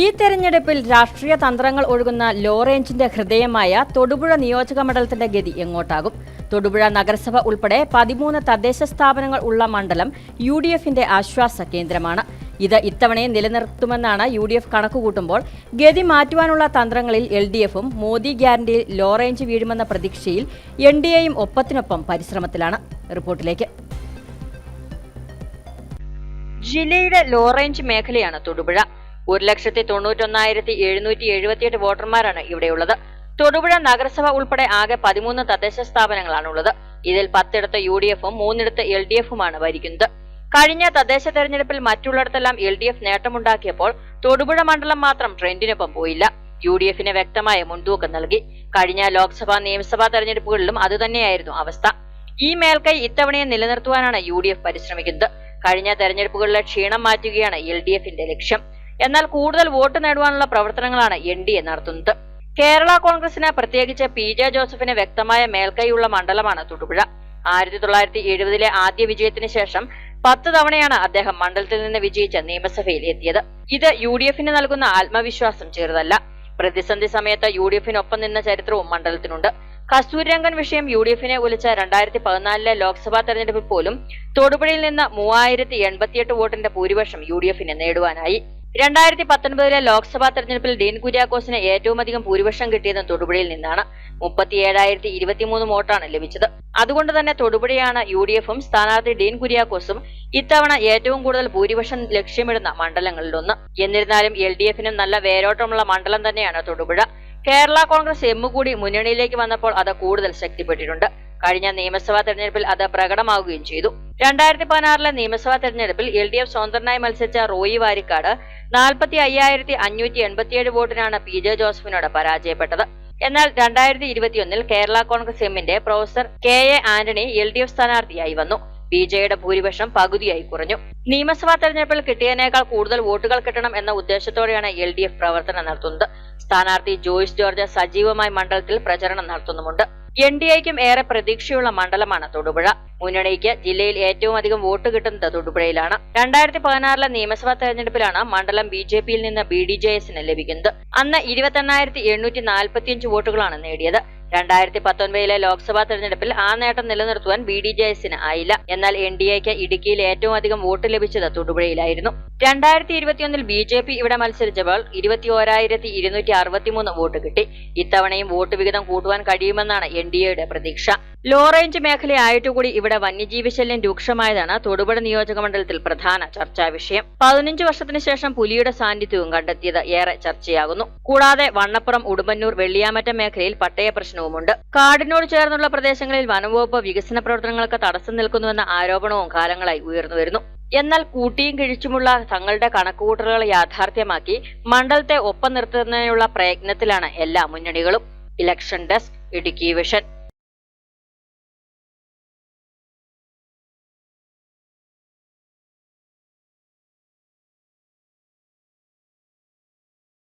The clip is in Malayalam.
ഈ തെരഞ്ഞെടുപ്പിൽ രാഷ്ട്രീയ തന്ത്രങ്ങൾ ഒഴുകുന്ന ലോ റേഞ്ചിന്റെ ഹൃദയമായ തൊടുപുഴ നിയോജക മണ്ഡലത്തിന്റെ ഗതി എങ്ങോട്ടാകും? തൊടുപുഴ നഗരസഭ ഉൾപ്പെടെ പതിമൂന്ന് തദ്ദേശ സ്ഥാപനങ്ങൾ ഉള്ള മണ്ഡലം യു ഡി എഫിന്റെ ആശ്വാസ കേന്ദ്രമാണ്. ഇത് ഇത്തവണയും നിലനിർത്തുമെന്നാണ് യു ഡി എഫ് കണക്കുകൂട്ടുമ്പോൾ ഗതി മാറ്റുവാനുള്ള തന്ത്രങ്ങളിൽ എൽ ഡി എഫും മോദി ഗ്യാരണ്ടിയിൽ ലോ റേഞ്ച് വീഴുമെന്ന പ്രതീക്ഷയിൽ എൻ ഡി എയും ഒപ്പത്തിനൊപ്പം പരിശ്രമത്തിലാണ്. റിപ്പോർട്ടിലേക്ക്. ജില്ലയുടെ ലോ റേഞ്ച് മേഖലയാണ് തൊടുപുഴ. ഒരു ലക്ഷത്തി തൊണ്ണൂറ്റൊന്നായിരത്തി എഴുന്നൂറ്റി എഴുപത്തിയെട്ട് വോട്ടർമാരാണ് ഇവിടെയുള്ളത്. തൊടുപുഴ നഗരസഭ ഉൾപ്പെടെ ആകെ പതിമൂന്ന് തദ്ദേശ സ്ഥാപനങ്ങളാണുള്ളത്. ഇതിൽ പത്തിടത്ത് യു ഡി എഫും മൂന്നിടത്ത് എൽ ഡി എഫുമാണ് ഭരിക്കുന്നത്. കഴിഞ്ഞ തദ്ദേശ തെരഞ്ഞെടുപ്പിൽ മറ്റുള്ളിടത്തെല്ലാം എൽ ഡി എഫ് നേട്ടമുണ്ടാക്കിയപ്പോൾ തൊടുപുഴ മണ്ഡലം മാത്രം ട്രെൻഡിനൊപ്പം പോയില്ല. യു ഡി എഫിന് വ്യക്തമായ മുൻതൂക്കം നൽകി. കഴിഞ്ഞ ലോക്സഭാ നിയമസഭാ തെരഞ്ഞെടുപ്പുകളിലും അതുതന്നെയായിരുന്നു അവസ്ഥ. ഈ മേൽക്കൈ ഇത്തവണയെ നിലനിർത്തുവാനാണ് യു ഡി എഫ് പരിശ്രമിക്കുന്നത്. കഴിഞ്ഞ തെരഞ്ഞെടുപ്പുകളിലെ ക്ഷീണം മാറ്റുകയാണ് എൽ ഡി എഫിന്റെ ലക്ഷ്യം. എന്നാൽ കൂടുതൽ വോട്ട് നേടുവാനുള്ള പ്രവർത്തനങ്ങളാണ് എൻ ഡി എ നടത്തുന്നത്. കേരള കോൺഗ്രസിന് പ്രത്യേകിച്ച് പി ജെ ജോസഫിന് വ്യക്തമായ മേൽക്കൈയുള്ള മണ്ഡലമാണ് തൊടുപുഴ. ആയിരത്തി തൊള്ളായിരത്തി എഴുപതിലെ ആദ്യ വിജയത്തിന് ശേഷം പത്ത് തവണയാണ് അദ്ദേഹം മണ്ഡലത്തിൽ നിന്ന് വിജയിച്ച് നിയമസഭയിൽ എത്തിയത്. ഇത് യു ഡി എഫിന് നൽകുന്ന ആത്മവിശ്വാസം ചെറുതല്ല. പ്രതിസന്ധി സമയത്ത് യു ഡി എഫിനൊപ്പം നിന്ന ചരിത്രവും മണ്ഡലത്തിനുണ്ട്. കസ്തൂരിരംഗൻ വിഷയം യു ഡി എഫിനെ ഒലിച്ച രണ്ടായിരത്തി പതിനാലിലെ ലോക്സഭാ തെരഞ്ഞെടുപ്പിൽ പോലും തൊടുപുഴയിൽ നിന്ന് മൂവായിരത്തി എൺപത്തിയെട്ട് വോട്ടിന്റെ ഭൂരിപക്ഷം യു ഡി എഫിന് നേടുവാനായി. രണ്ടായിരത്തി പത്തൊൻപതിലെ ലോക്സഭാ തെരഞ്ഞെടുപ്പിൽ ഡീൻ കുര്യാക്കോസിന് ഏറ്റവും അധികം ഭൂരിപക്ഷം കിട്ടിയത് തൊടുപുഴയിൽ നിന്നാണ്. മുപ്പത്തിയേഴായിരത്തി ഇരുപത്തിമൂന്ന് വോട്ടാണ് ലഭിച്ചത്. അതുകൊണ്ട് തന്നെ തൊടുപുഴയാണ് യു ഡി എഫും സ്ഥാനാർത്ഥി ഡീൻ കുര്യാക്കോസും ഇത്തവണ ഏറ്റവും കൂടുതൽ ഭൂരിപക്ഷം ലക്ഷ്യമിടുന്ന മണ്ഡലങ്ങളിലൊന്ന്. എന്നിരുന്നാലും എൽ ഡി എഫിനും നല്ല വേരോട്ടമുള്ള മണ്ഡലം തന്നെയാണ് തൊടുപുഴ. കേരള കോൺഗ്രസ് എമ്മുകൂടി കൂടി മുന്നണിയിലേക്ക് വന്നപ്പോൾ അത് കൂടുതൽ ശക്തിപ്പെട്ടിട്ടുണ്ട്. കഴിഞ്ഞ നിയമസഭാ തെരഞ്ഞെടുപ്പിൽ അത് പ്രകടമാവുകയും ചെയ്തു. രണ്ടായിരത്തി പതിനാറിലെ നിയമസഭാ തെരഞ്ഞെടുപ്പിൽ എൽ ഡി എഫ് സ്വതന്ത്രനായി മത്സരിച്ച റോയി വാരിക്കാട് നാൽപ്പത്തി അയ്യായിരത്തി അഞ്ഞൂറ്റി എൺപത്തിയേഴ് വോട്ടിനാണ് പി ജെ ജോസഫിനോട് പരാജയപ്പെട്ടത്. എന്നാൽ രണ്ടായിരത്തി ഇരുപത്തിയൊന്നിൽ കേരള കോൺഗ്രസ് എമ്മിന്റെ professor K A Antony L D F സ്ഥാനാർത്ഥിയായി വന്നു. ബി ജെയുടെ ഭൂരിപക്ഷം പകുതിയായി കുറഞ്ഞു. നിയമസഭാ തെരഞ്ഞെടുപ്പിൽ കിട്ടിയതിനേക്കാൾ കൂടുതൽ വോട്ടുകൾ കിട്ടണം എന്ന ഉദ്ദേശത്തോടെയാണ് എൽ ഡി എഫ് പ്രവർത്തനം നടത്തുന്നത്. സ്ഥാനാർത്ഥി ജോയിസ് ജോർജ് സജീവമായി മണ്ഡലത്തിൽ പ്രചരണം നടത്തുന്നുമുണ്ട്. എൻ ഡി എക്കും ഏറെ പ്രതീക്ഷയുള്ള മണ്ഡലമാണ് തൊടുപുഴ. മുന്നണിക്ക് ജില്ലയിൽ ഏറ്റവും അധികം വോട്ട് കിട്ടുന്നത് തൊടുപുഴയിലാണ്. രണ്ടായിരത്തി പതിനാറിലെ നിയമസഭാ തെരഞ്ഞെടുപ്പിലാണ് മണ്ഡലം ബി ജെ പിയിൽ നിന്ന് ബി ഡി ജെ എസിന് ലഭിക്കുന്നത്. അന്ന് ഇരുപത്തെണ്ണായിരത്തി എണ്ണൂറ്റി നാൽപ്പത്തിയഞ്ച് വോട്ടുകളാണ് നേടിയത്. രണ്ടായിരത്തി പത്തൊൻപതിലെ ലോക്സഭാ തെരഞ്ഞെടുപ്പിൽ ആ നേട്ടം നിലനിർത്തുവാൻ ബി ഡി ജെ എസിന് ആയില്ല. എന്നാൽ എൻ ഡി എക്ക് ഇടുക്കിയിൽ ഏറ്റവും അധികം വോട്ട് ലഭിച്ചത് തൊടുപുഴയിലായിരുന്നു. രണ്ടായിരത്തി ഇരുപത്തിയൊന്നിൽ ബി ജെ പി ഇവിടെ മത്സരിച്ചപ്പോൾ ഇരുപത്തി ഓരായിരത്തി ഇരുന്നൂറ്റി അറുപത്തിമൂന്ന് വോട്ട് കിട്ടി. ഇത്തവണയും വോട്ട് വിഹിതം കൂട്ടുവാൻ കഴിയുമെന്നാണ് എൻ ഡി എയുടെ പ്രതീക്ഷ. ലോ റേഞ്ച് മേഖലയായിട്ടുകൂടി ഇവിടെ വന്യജീവി ശല്യം രൂക്ഷമായതാണ് തൊടുപുഴ നിയോജക മണ്ഡലത്തിൽ പ്രധാന ചർച്ചാ വിഷയം. പതിനഞ്ച് വർഷത്തിന് ശേഷം പുലിയുടെ സാന്നിധ്യവും കണ്ടെത്തിയത് ഏറെ ചർച്ചയാകുന്നു. കൂടാതെ വണ്ണപ്പുറം ഉടുമ്പന്നൂർ വെള്ളിയാമറ്റം മേഖലയിൽ പട്ടയ പ്രശ്നവുമുണ്ട്. കാടിനോട് ചേർന്നുള്ള പ്രദേശങ്ങളിൽ വനംവകുപ്പ് വികസന പ്രവർത്തനങ്ങൾക്ക് തടസ്സം നിൽക്കുന്നുവെന്ന ആരോപണവും കാലങ്ങളായി ഉയർന്നുവരുന്നു. എന്നാൽ കൂട്ടിയും കിഴിച്ചുമുള്ള തങ്ങളുടെ കണക്കുകൂട്ടലുകൾ യാഥാർത്ഥ്യമാക്കി മണ്ഡലത്തെ ഒപ്പം നിർത്തുന്നതിനുള്ള പ്രയത്നത്തിലാണ് എല്ലാ മുന്നണികളും. Election desk Idukki vision.